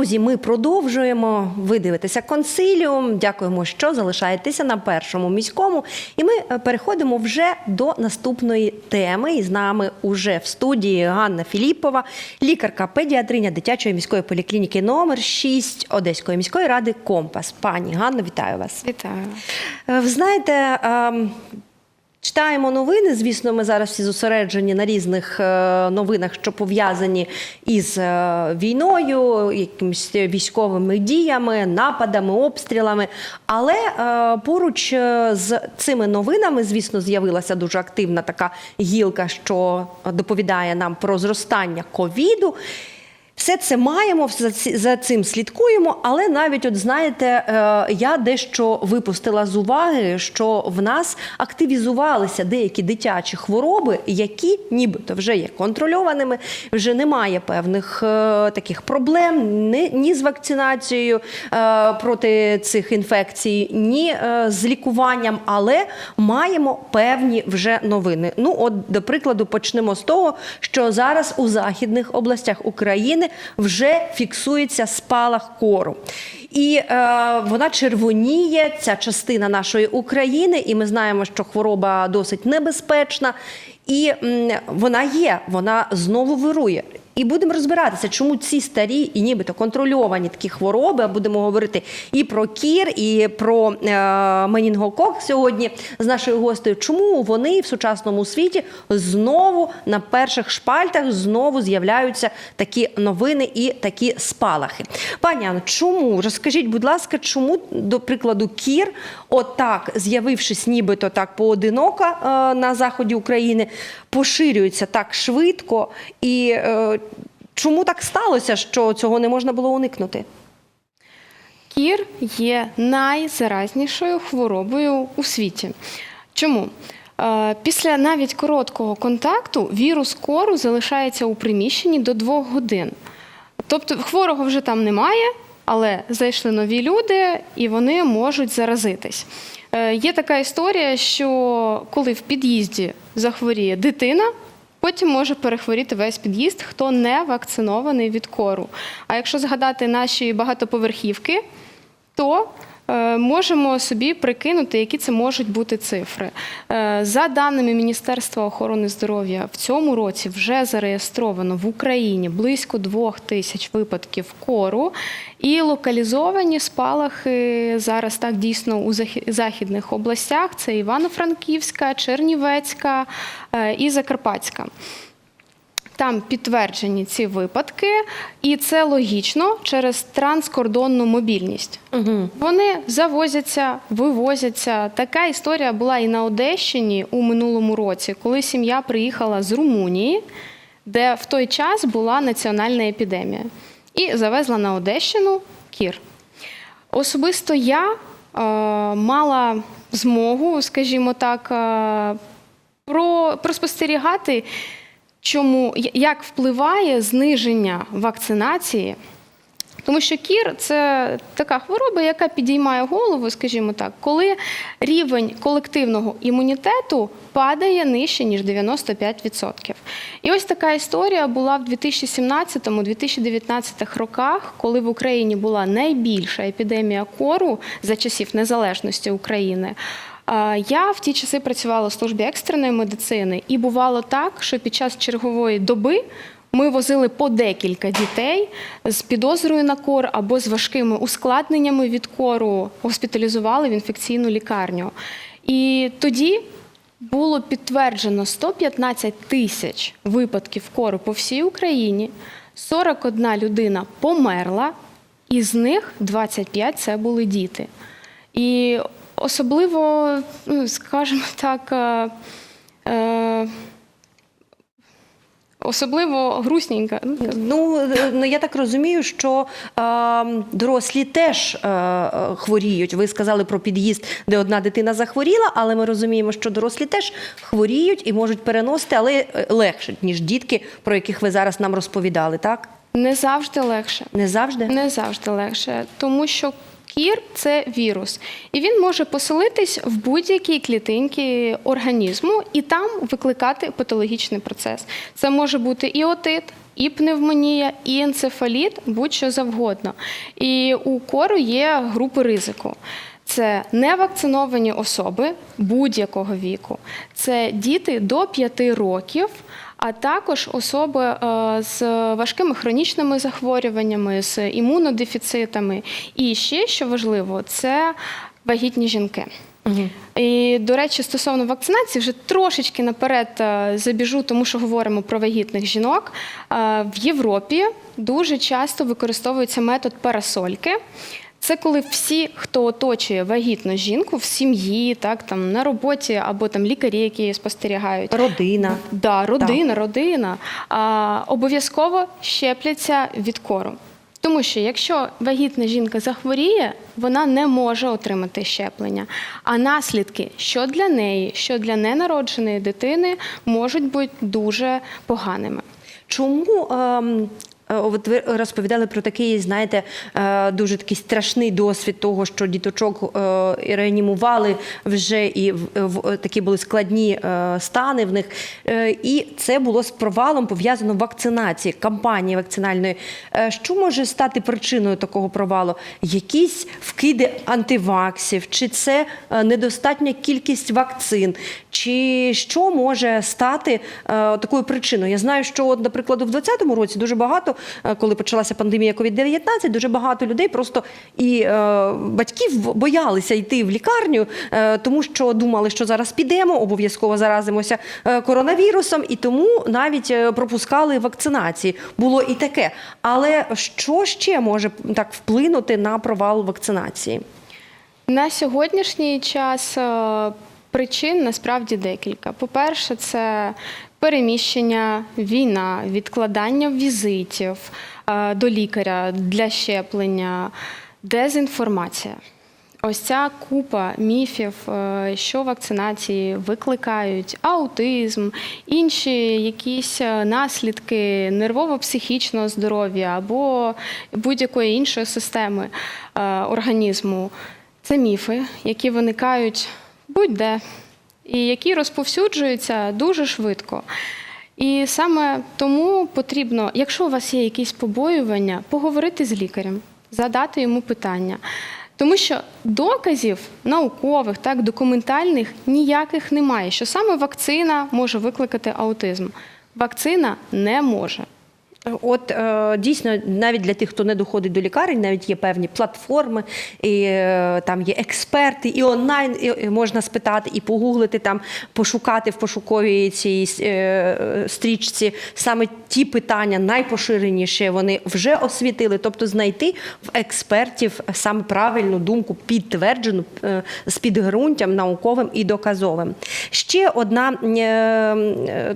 Друзі, ми продовжуємо. Ви дивитеся консиліум. Дякуємо, що залишаєтеся на першому міському. І ми е, переходимо вже до наступної теми. І з нами уже в студії Ганна Філіппова, лікарка педіатриня дитячої міської поліклініки номер 6 Одеської міської ради Компас. Пані Ганно, вітаю вас. Вітаю. Е, Ви знаєте, ем, читаємо новини. Звісно, ми зараз всі зосереджені на різних е, новинах, що пов'язані із е, війною, якимись військовими діями, нападами, обстрілами. Але е, поруч з цими новинами, звісно, з'явилася дуже активна така гілка, що доповідає нам про зростання ковіду. Все це маємо, за цим слідкуємо, але навіть, от знаєте, е, я дещо випустила з уваги, що в нас активізувалися деякі дитячі хвороби, які нібито вже є контрольованими, вже немає певних е, таких проблем ні, з вакцинацією е, проти цих інфекцій, ні з лікуванням, але маємо певні вже новини. Ну, от, до прикладу, почнемо з того, що зараз у західних областях України вже фіксується спалах кору. І е, вона червоніє, ця частина нашої України, і ми знаємо, що хвороба досить небезпечна, і м, вона є, вона знову вирує. І будемо розбиратися, чому ці старі і нібито контрольовані такі хвороби, будемо говорити і про кір, і про е, менінгокок сьогодні з нашою гостею. Чому вони в сучасному світі знову на перших шпальтах знову з'являються такі новини і такі спалахи? Пані Анно, чому розкажіть, будь ласка, чому до прикладу кір, отак з'явившись, нібито так поодиноко е, на заході України, поширюється так швидко і. Е, Чому так сталося, що цього не можна було уникнути? Кір є найзаразнішою хворобою у світі. Чому? Е, Після навіть короткого контакту вірус кору залишається у приміщенні до двох годин. Тобто хворого вже там немає, але зайшли нові люди і вони можуть заразитись. Е, Є така історія, що коли в під'їзді захворіє дитина, Потім може перехворіти весь під'їзд, хто не вакцинований від кору. А якщо згадати наші багатоповерхівки, то можемо собі прикинути, які це можуть бути цифри. Е, за даними Міністерства охорони здоров'я, в цьому році вже зареєстровано в Україні близько двох тисяч випадків кору, і локалізовані спалахи зараз так дійсно у західних областях: це Івано-Франківська, Чернівецька е, і Закарпатська. Там підтверджені ці випадки, і це логічно через транскордонну мобільність. Угу. Вони завозяться, вивозяться. Така історія була і на Одещині у минулому році, коли сім'я приїхала з Румунії, де в той час була національна епідемія, і завезла на Одещину кір. Особисто я е, мала змогу, скажімо так, е, про, проспостерігати, чому як впливає зниження вакцинації. Тому що кір це така хвороба, яка підіймає голову, скажімо так, коли рівень колективного імунітету падає нижче, ніж 95%. І ось така історія була в 2017-2019 роках, коли в Україні була найбільша епідемія кору за часів незалежності України. Я в ті часи працювала в службі екстреної медицини, і бувало так, що під час чергової доби ми возили по декілька дітей з підозрою на кор або з важкими ускладненнями від кору, госпіталізували в інфекційну лікарню. І тоді було підтверджено 115 тисяч випадків кору по всій Україні. 41 людина померла, і з них 25 це були діти. І особливо, ну, скажімо так, е, е, особливо грустненька. ну, Ну, я так розумію, що е, дорослі теж е, е, хворіють. Ви сказали про під'їзд, де одна дитина захворіла, але ми розуміємо, що дорослі теж хворіють і можуть переносити, але е, легше, ніж дітки, про яких ви зараз нам розповідали, так? Не завжди легше. Не завжди? Не завжди легше, тому що кір це вірус, і він може поселитись в будь-якій клітинці організму і там викликати патологічний процес. Це може бути і отит, і пневмонія, і енцефаліт, будь-що завгодно. І у кору є групи ризику. Це невакциновані особи будь-якого віку, це діти до 5 років, а також особи е, з важкими хронічними захворюваннями, з імунодефіцитами. І ще що важливо, це вагітні жінки. І, до речі, стосовно вакцинації, вже трошечки наперед е, забіжу, тому що говоримо про вагітних жінок. Е, В Європі дуже часто використовується метод парасольки. Це коли всі, хто оточує вагітну жінку в сім'ї, так там на роботі або там лікарі, які її спостерігають, Родина. Да, родина, родина. А, обов'язково щепляться від кору. Тому що якщо вагітна жінка захворіє, вона не може отримати щеплення. А наслідки, що для неї, що для ненародженої дитини, можуть бути дуже поганими. Чому ем, от ви розповідали про такий, знаєте, е, дуже такий страшний досвід того, що діточок е, реанімували вже і в, такі були складні е, стани в них. Е, І це було з провалом пов'язано вакцинації, кампанії вакцинальної. Е, Що може стати причиною такого провалу? Якісь вкиди антиваксів, чи це е, недостатня кількість вакцин, чи що може стати е, такою причиною? Я знаю, що, наприклад, у 2020 році дуже багато, е, коли почалася пандемія COVID-19, дуже багато людей просто і е, батьків боялися йти в лікарню, е, тому що думали, що зараз підемо, обов'язково заразимося е, коронавірусом, і тому навіть е, пропускали вакцинації. Було і таке. Але що ще може так вплинути на провал вакцинації? На сьогоднішній час е, причин насправді декілька. По-перше, це переміщення, війна, відкладання візитів е, до лікаря для щеплення, дезінформація. Ось ця купа міфів, е, що вакцинації викликають аутизм, інші якісь е, наслідки нервово-психічного здоров'я або будь-якої іншої системи організму. Це міфи, які виникають будь-де і які розповсюджуються дуже швидко. І саме тому потрібно, якщо у вас є якісь побоювання, поговорити з лікарем, задати йому питання. Тому що доказів наукових, так, документальних ніяких немає, що саме вакцина може викликати аутизм. Вакцина не може. От е, дійсно, навіть для тих, хто не доходить до лікарень, навіть є певні платформи, і е, там є експерти, і онлайн і, можна спитати, і погуглити там, пошукати в пошуковій цій е, стрічці саме ті питання найпоширеніші вони вже освітили, тобто знайти в експертів саме правильну думку, підтверджену з підґрунтям науковим і доказовим. Ще одна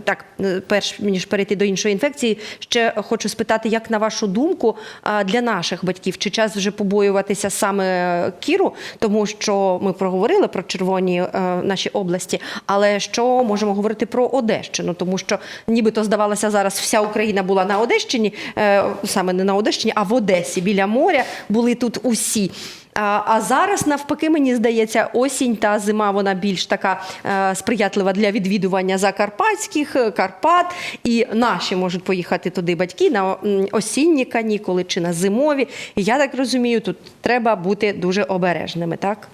так, перш ніж перейти до іншої інфекції, ще хочу спитати, як на вашу думку, для наших батьків, чи час вже побоюватися саме кіру, тому що ми проговорили про червоні е, наші області, але що можемо говорити про Одещину, тому що нібито здавалося зараз вся Україна була на Одещині, е, саме не на Одещині, а в Одесі біля моря були тут усі. А, зараз, навпаки, мені здається, осінь та зима вона більш така е, сприятлива для відвідування закарпатських е, Карпат, і наші можуть поїхати туди батьки на осінні канікули чи на зимові. Я так розумію, тут треба бути дуже обережними, так?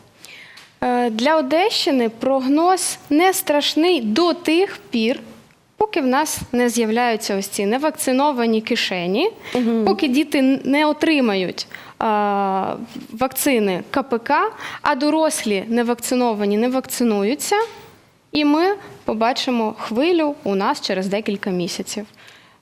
Е, Для Одещини прогноз не страшний до тих пір, поки в нас не з'являються ось ці невакциновані кишені, поки діти не отримають е, вакцини КПК, а дорослі невакциновані не вакцинуються, і ми побачимо хвилю у нас через декілька місяців.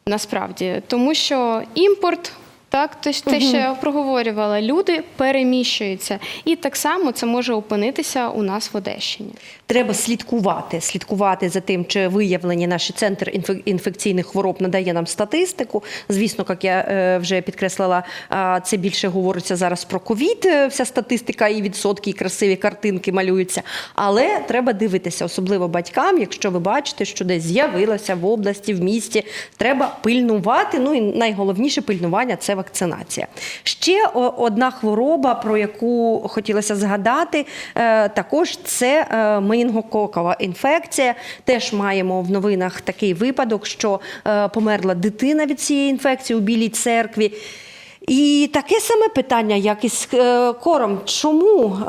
Насправді, тому що імпорт. Так, те, те, що я проговорювала, люди переміщуються, і так само це може опинитися у нас в Одещині. Треба слідкувати, слідкувати за тим, чи виявлені наші центр інфекційних хвороб надає нам статистику. Звісно, як я е, вже підкреслила, це більше говориться зараз про ковід. е, Вся статистика і відсотки, і красиві картинки малюються. Але треба дивитися, особливо батькам, якщо ви бачите, що десь з'явилося в області, в місті. Треба пильнувати. Ну і найголовніше пильнування це вакцинація. Ще одна хвороба, про яку хотілося згадати, е, також це е, менінгококова інфекція. Теж маємо в новинах такий випадок, що е, померла дитина від цієї інфекції у Білій церкві. І таке саме питання, як із е, кором. Чому, е,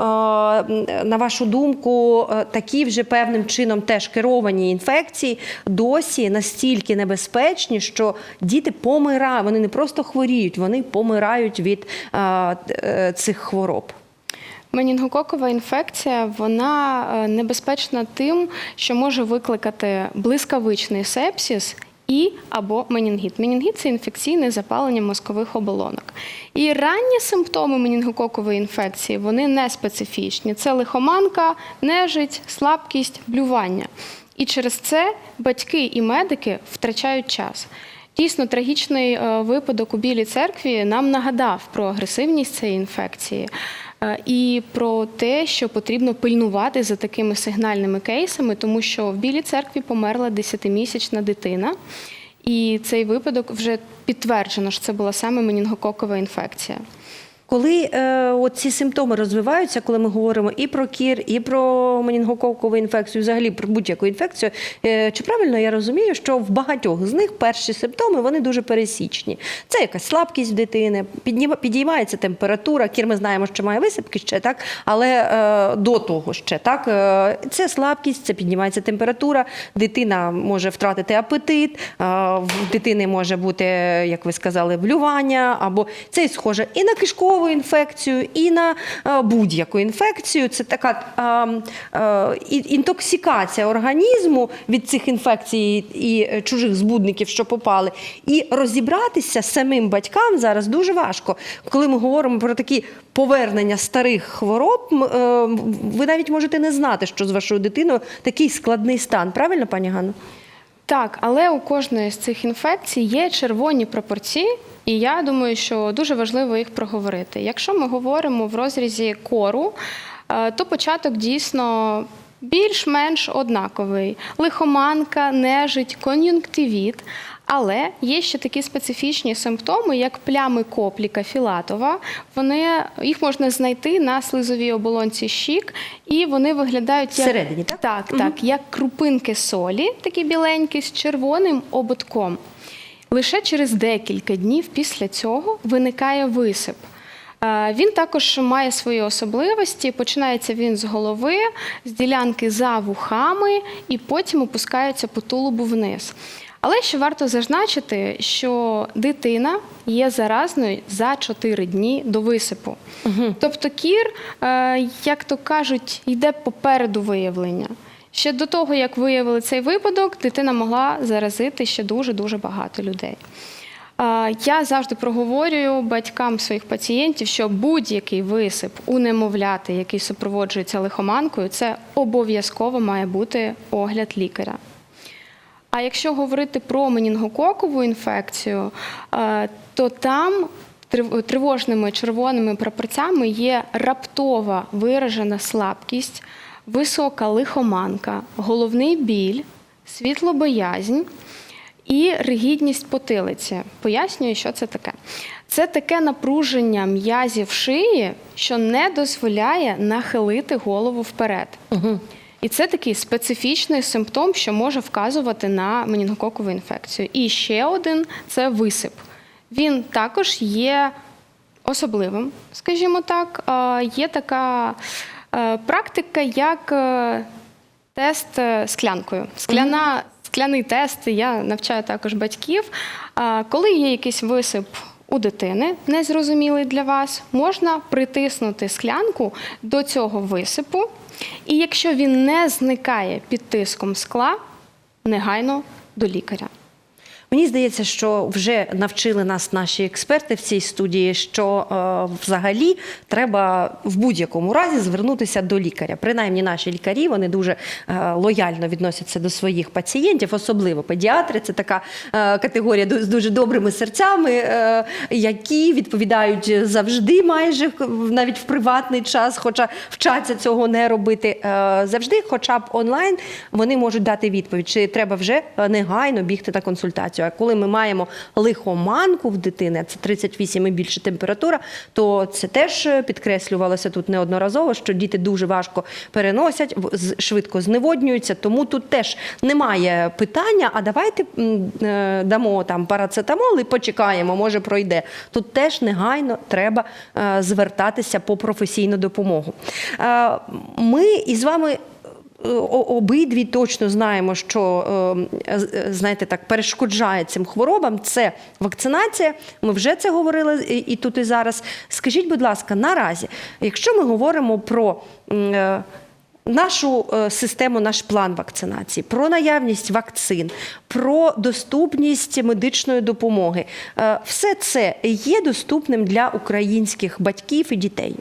на вашу думку, е, такі вже певним чином теж керовані інфекції досі настільки небезпечні, що діти помирають, вони не просто хворіють, вони помирають від цих хвороб. Менінгококова інфекція вона небезпечна тим, що може викликати блискавичний сепсис і або менінгіт. Менінгіт це інфекційне запалення мозкових оболонок. І ранні симптоми менінгококової інфекції вони не специфічні. Це лихоманка, нежить, слабкість, блювання. І через це батьки і медики втрачають час. Дійсно, трагічний е, випадок у Білій церкві нам нагадав про агресивність цієї інфекції і про те, що потрібно пильнувати за такими сигнальними кейсами, тому що в Білій церкві померла 10-місячна дитина. І цей випадок вже підтверджено, що це була саме менінгококова інфекція. Коли е, ці симптоми розвиваються, коли ми говоримо і про кір, і про менінгококову інфекцію, взагалі про будь-яку інфекцію, е, чи правильно я розумію, що в багатьох з них перші симптоми вони дуже пересічні. Це якась слабкість в дитини, підіймається температура. Кір ми знаємо, що має висипки ще так, але е, до того ще так. Е, це слабкість, це піднімається температура. Дитина може втратити апетит, е, в дитини може бути, як ви сказали, блювання, або це схоже і на кишкову інфекцію, і на е, будь-яку інфекцію. Це така е, інтоксикація організму від цих інфекцій і чужих збудників, що попали. І розібратися самим батькам зараз дуже важко. Коли ми говоримо про такі повернення старих хвороб, е, ви навіть можете не знати, що з вашою дитиною такий складний стан. Правильно, пані Ганно? Так, але у кожної з цих інфекцій є червоні пропорції, і я думаю, що дуже важливо їх проговорити. Якщо ми говоримо в розрізі кору, е, то початок дійсно більш-менш однаковий: лихоманка, нежить, кон'юнктивіт. Але є ще такі специфічні симптоми, як плями копліка філатова. Вони їх можна знайти на слизовій оболонці щік, і вони виглядають як Всередині, так? так, так, як крупинки солі, такі біленькі, з червоним ободком. Лише через декілька днів після цього виникає висип. Е, Він також має свої особливості. Починається він з голови, з ділянки за вухами, і потім опускається по тулубу вниз. Але ще варто зазначити, що дитина є заразною за 4 дні до висипу. Тобто кір, е, як то кажуть, йде попереду виявлення. Ще до того, як виявили цей випадок, дитина могла заразити ще дуже-дуже багато людей. Я завжди проговорюю батькам своїх пацієнтів, що будь-який висип у немовляти, який супроводжується лихоманкою, це обов'язково має бути огляд лікаря. А якщо говорити про менінгококову інфекцію, е, то там тривожними червоними прапорцями є раптова виражена слабкість, висока лихоманка, головний біль, світлобоязнь і ригідність потилиці. Пояснюю, що це таке. Це таке напруження м'язів шиї, що не дозволяє нахилити голову вперед. І це такий специфічний симптом, що може вказувати на менінгококову інфекцію. І ще один це висип. Він також є особливим, скажімо так. Є така е, практика, як е, тест е, склянкою. Скляна, Скляний тест, я навчаю також батьків. Коли є якийсь висип у дитини, незрозумілий для вас, можна притиснути склянку до цього висипу, і якщо він не зникає під тиском скла, негайно до лікаря. Мені здається, що вже навчили нас наші експерти в цій студії, що е, взагалі треба в будь-якому разі звернутися до лікаря. Принаймні, наші лікарі вони дуже е, лояльно відносяться до своїх пацієнтів, особливо педіатри. Це така е, категорія з дуже добрими серцями, е, які відповідають завжди, майже навіть в приватний час, хоча вчаться цього не робити. Е, завжди, хоча б онлайн, вони можуть дати відповідь, чи треба вже е, негайно бігти на консультацію. Вакцинацію. А коли ми маємо лихоманку в дитини, це 38 і більше температура, то це теж е, підкреслювалося тут неодноразово, що діти дуже важко переносять, швидко зневоднюються. Тому тут теж немає питання. А давайте е, дамо там парацетамол і почекаємо, може пройде. Тут теж негайно треба е, звертатися по професійну допомогу. Ми із вами. Е, Обидві точно знаємо, що е, е, знаєте, так перешкоджає цим хворобам. Це вакцинація. Ми вже це говорили і, тут, і зараз. Скажіть, будь ласка, наразі, якщо ми говоримо про нашу систему, наш план вакцинації, про наявність вакцин, про доступність медичної допомоги, все це є доступним для українських батьків і дітей.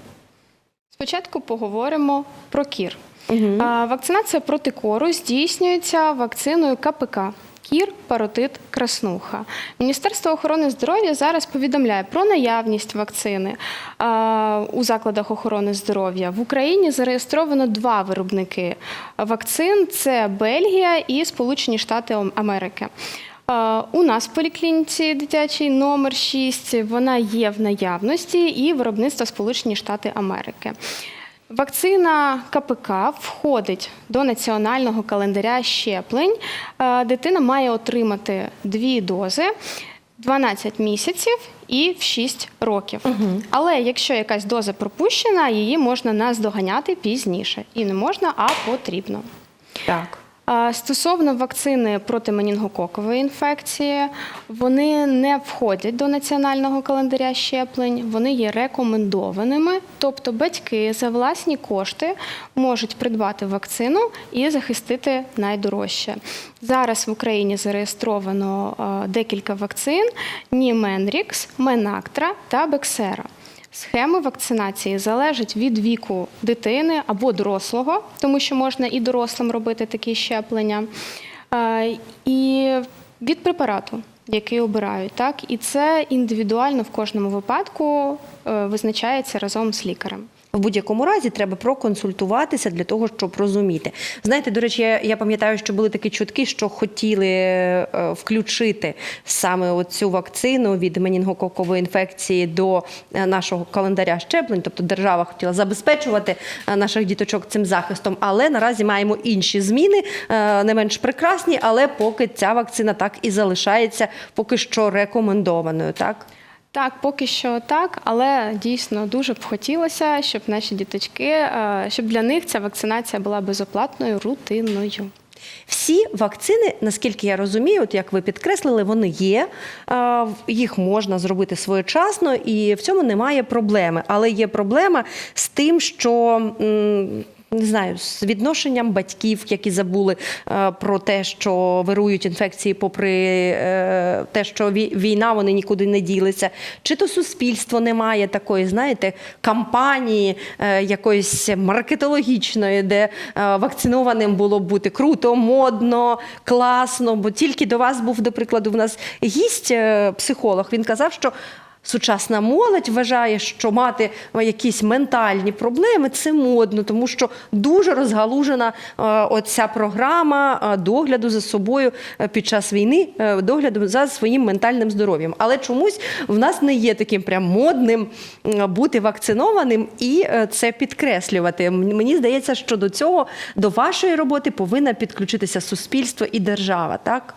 Спочатку поговоримо про кір. А, Вакцинація проти кору здійснюється вакциною КПК. Кір, паротит, краснуха. Міністерство охорони здоров'я зараз повідомляє про наявність вакцини у закладах охорони здоров'я. В Україні зареєстровано два виробники вакцин: це Бельгія і Сполучені Штати Америки. У нас в поліклініці дитячій номер 6 вона є в наявності і виробництво Сполучені Штати Америки. Вакцина КПК входить до національного календаря щеплень. Е, Дитина має отримати дві дози 12 місяців і в 6 років. Але якщо якась доза пропущена, її можна наздоганяти пізніше. І не можна, а потрібно. Так. Стосовно вакцини проти менінгококової інфекції, вони не входять до національного календаря щеплень, вони є рекомендованими, тобто батьки за власні кошти можуть придбати вакцину і захистити найдорожче. Зараз в Україні зареєстровано е, декілька вакцин: Німенрікс, Менактра та Бексера. Схеми вакцинації залежать від віку дитини або дорослого, тому що можна і дорослим робити такі щеплення, е, і від препарату, який обирають. Так? І це індивідуально в кожному випадку е, визначається разом з лікарем. В будь-якому разі треба проконсультуватися для того, щоб розуміти. Знаєте, до речі, я, я пам'ятаю, що були такі чутки, що хотіли е, включити саме цю вакцину від менінгококової інфекції до е, нашого календаря щеплень. Тобто держава хотіла забезпечувати е, наших діточок цим захистом. Але наразі маємо інші зміни, е, не менш прекрасні, але поки ця вакцина так і залишається поки що рекомендованою. Так. Так, поки що так, але дійсно дуже б хотілося, щоб наші діточки, е, щоб для них ця вакцинація була безоплатною рутинною. Всі вакцини, наскільки я розумію, от як ви підкреслили, вони є. е, Їх можна зробити своєчасно, і в цьому немає проблеми. Але є проблема з тим, що. Не знаю, з відношенням батьків, які забули е, про те, що вирують інфекції, попри е, те, що вій- війна вони нікуди не ділися. Чи то суспільство не має такої, знаєте, кампанії е, якоїсь маркетологічної, де вакцинованим було б бути круто, модно, класно. Бо тільки до вас був, до прикладу, в нас гість психолог. Він казав, що. Сучасна молодь вважає, що мати якісь ментальні проблеми це модно, тому що дуже розгалужена е, оця програма е, догляду за собою е, під час війни, догляду за своїм ментальним здоров'ям. Але чомусь в нас не є таким прям модним бути вакцинованим і це підкреслювати. Мені здається, що до цього до вашої роботи повинна підключитися суспільство і держава, так?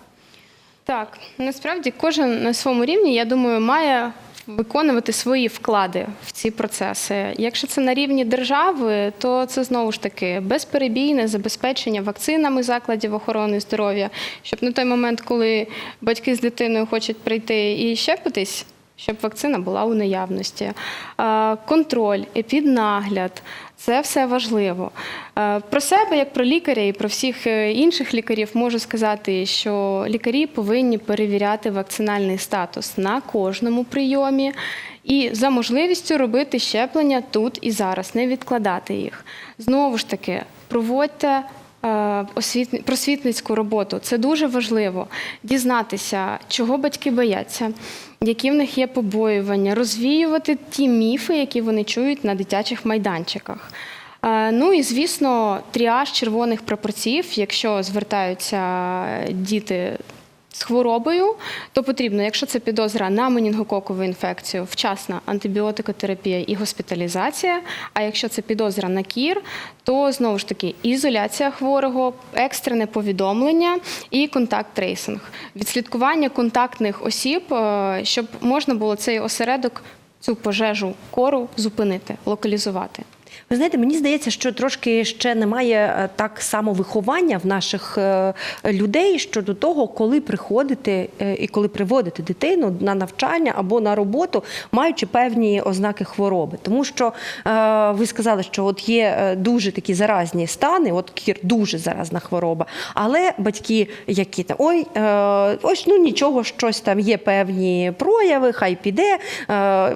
Так, насправді кожен на своєму рівні, я думаю, має виконувати свої вклади в ці процеси. Якщо це на рівні держави, то це знову ж таки безперебійне забезпечення вакцинами закладів охорони здоров'я, щоб на той момент, коли батьки з дитиною хочуть прийти і щепитись. Щоб вакцина була у наявності. Е, Контроль, епіднагляд це все важливо. Е, Про себе, як про лікаря і про всіх е, інших лікарів, можу сказати, що лікарі повинні перевіряти вакцинальний статус на кожному прийомі і за можливістю робити щеплення тут і зараз, не відкладати їх. Знову ж таки, проводьте. Просвітницьку роботу це дуже важливо дізнатися, чого батьки бояться, які в них є побоювання, розвіювати ті міфи, які вони чують на дитячих майданчиках. Е, Ну і звісно, тріаж червоних прапорців, якщо звертаються діти з хворобою, то потрібно, якщо це підозра на менінгококову інфекцію, вчасна антибіотикотерапія і госпіталізація. А якщо це підозра на кір, то знову ж таки ізоляція хворого, екстрене повідомлення і контакт-трейсинг. Відслідкування контактних осіб, е, щоб можна було цей осередок, цю пожежу кору зупинити, локалізувати. Ви знаєте, мені здається, що трошки ще немає е, так само виховання в наших е, людей щодо того, коли приходити е, і коли приводити дитину на навчання або на роботу, маючи певні ознаки хвороби. Тому що ви сказали, що от є дуже такі заразні стани, от кір дуже заразна хвороба, але батьки, які там ой, ось ну нічого, щось там є певні прояви, хай піде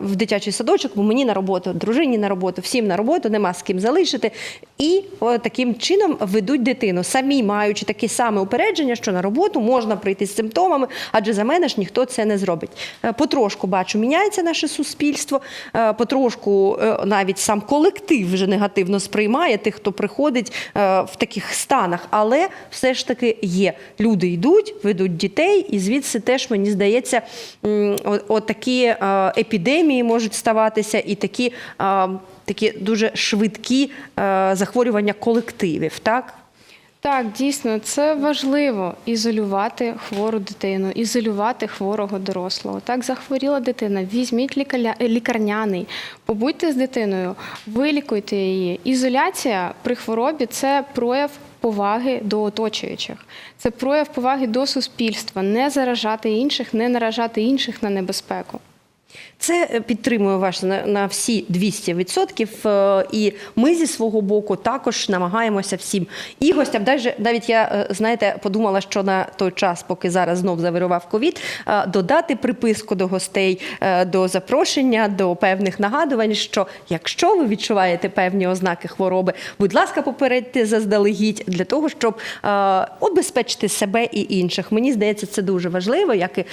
в дитячий садочок, бо мені на роботу, дружині на роботу, всім на роботу, нема з ким залишити. І о, таким чином ведуть дитину, самі маючи таке саме упередження, що на роботу можна прийти з симптомами, адже за мене ж ніхто це не зробить. Е, Потрошку бачу, міняється наше суспільство, е, потрошку е, навіть сам колектив вже негативно сприймає тих, хто приходить в таких станах. Але все ж таки є. Люди йдуть, ведуть дітей, і звідси теж мені здається, отакі епідемії можуть ставатися, і такі, такі дуже швидкі е, захворювання колективів. Так? Так, дійсно, це важливо ізолювати хвору дитину, ізолювати хворого дорослого. Так, захворіла дитина, візьміть лікарняний, побудьте з дитиною, вилікуйте її. Ізоляція при хворобі це прояв. Поваги до оточуючих, це прояв поваги до суспільства, не заражати інших, не наражати інших на небезпеку. Це е, підтримую вас на, на всі 200%. е, І ми зі свого боку також намагаємося всім і гостям. Навіть, навіть я е, знаєте, подумала, що на той час, поки зараз знов завирував ковід, додати приписку до гостей, до запрошення, до певних нагадувань, що якщо ви відчуваєте певні ознаки хвороби, будь ласка, попередьте заздалегідь для того, щоб обезпечити себе і інших. Мені здається, це дуже важливо, як і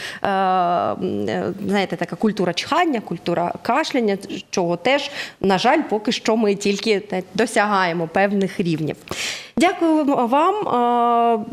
знаєте, така культура чхання, культура кашляння, чого теж, на жаль, поки що ми тільки досягаємо певних рівнів. Дякую вам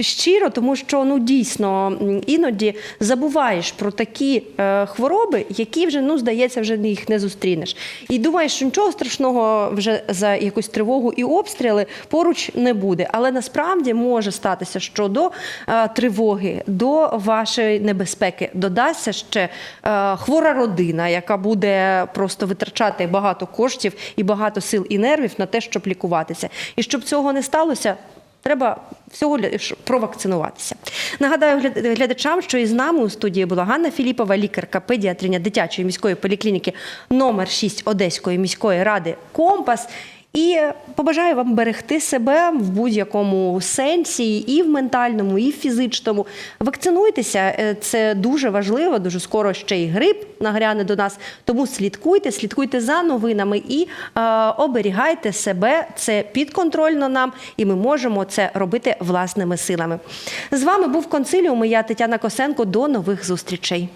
щиро, тому що ну дійсно іноді забуваєш про такі е, хвороби, які вже ну здається, вже їх не зустрінеш. І думаєш, що нічого страшного вже за якусь тривогу і обстріли поруч не буде. Але насправді може статися, що до е, тривоги, до вашої небезпеки додасться ще е, хвора родина, яка буде просто витрачати багато коштів і багато сил і нервів на те, щоб лікуватися. І щоб цього не сталося. Треба всього лиш провакцинуватися. Нагадаю гляд- глядачам, що із нами у студії була Ганна Філіпова, лікарка педіатриня дитячої міської поліклініки номер 6 Одеської міської ради Компас. І побажаю вам берегти себе в будь-якому сенсі, і в ментальному, і в фізичному. Вакцинуйтеся, е, це дуже важливо. Дуже скоро ще й грип нагряне до нас. Тому слідкуйте, слідкуйте за новинами і е, оберігайте себе. Це підконтрольно нам, і ми можемо це робити власними силами. З вами був консиліум. і Я Тетяна Косенко. До нових зустрічей.